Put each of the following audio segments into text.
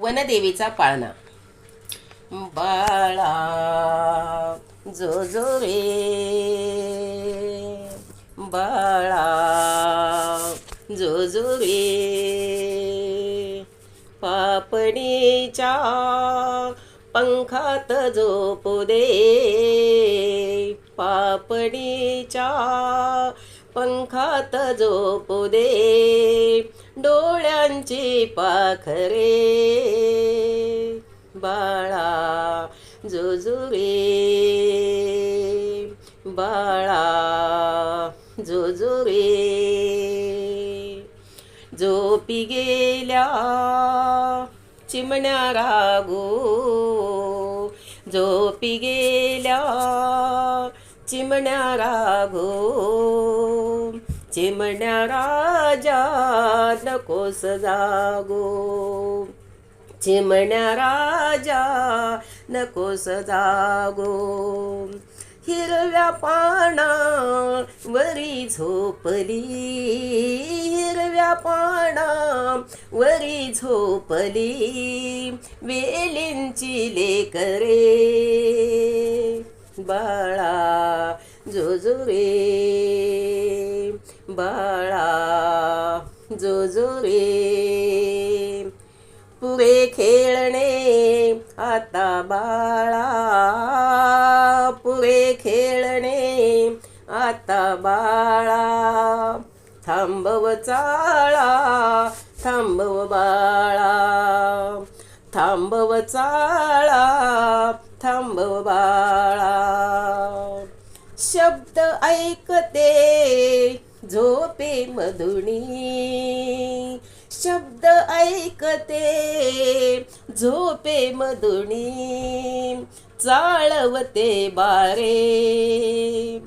वनदेवीचा पाळणा. बाळा जो जो रे. बाळा जो जो रे. पापणीच्या पंखात झोपू दे. पापणीच्या पंखात झोपू दे. डोळ्यांची पाखरे बाळा जोजुरे बाळा जोजुरे. झोपी गेल्या चिमण्या रागो झोपी गेल्या चिमण्या रागो. चिमण्या राजा नकोस जागो चिमण्या राजा नकोस जागो हिरव्या पाना वरी झोपली हिरव्या पाना वरी झोपली वेलींची लेकरे. बाळा जोजुरे बाळा जोजुरे. पुरे खेळणे आता बाळा. पुरे खेळणे आता बाळा. थांबव चाळा थांबव बाळा. थांबव चाळा थांबव बाळा. शब्द ऐक मधुणी शब्द ऐकते झोपे मधुणी चाळवते बारे.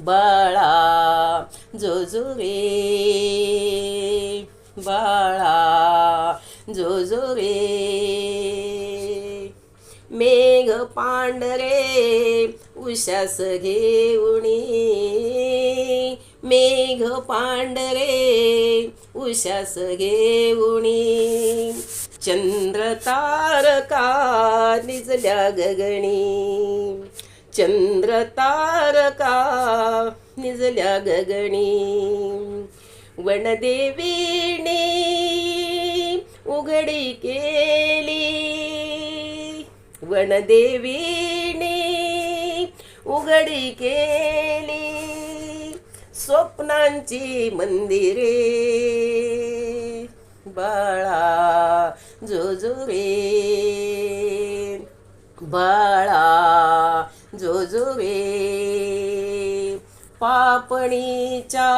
बाळा जोजुरे. बाळा जोजुरे. मेघ पांढरे उशास घेऊणी मेघ पांढरे उशास घेऊणी चंद्र तारका निजल्या गगणी चंद्र तारका निजल्या गगणी वनदेवीने उघडी केली. वनदेवीने उघडी केली. स्वप्नांची मंदिरे. बाळा जोजुरे बाळा जोजुरे पापणीच्या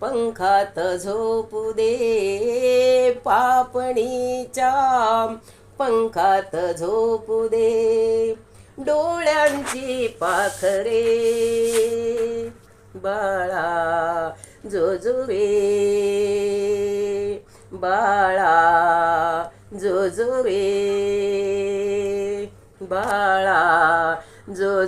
पंखात झोपू दे. पापणीच्या पंखात झोपू दे. डोळ्यांची पाखरे. बाळा जोजुरे बाळा जोजुरे बाळा जो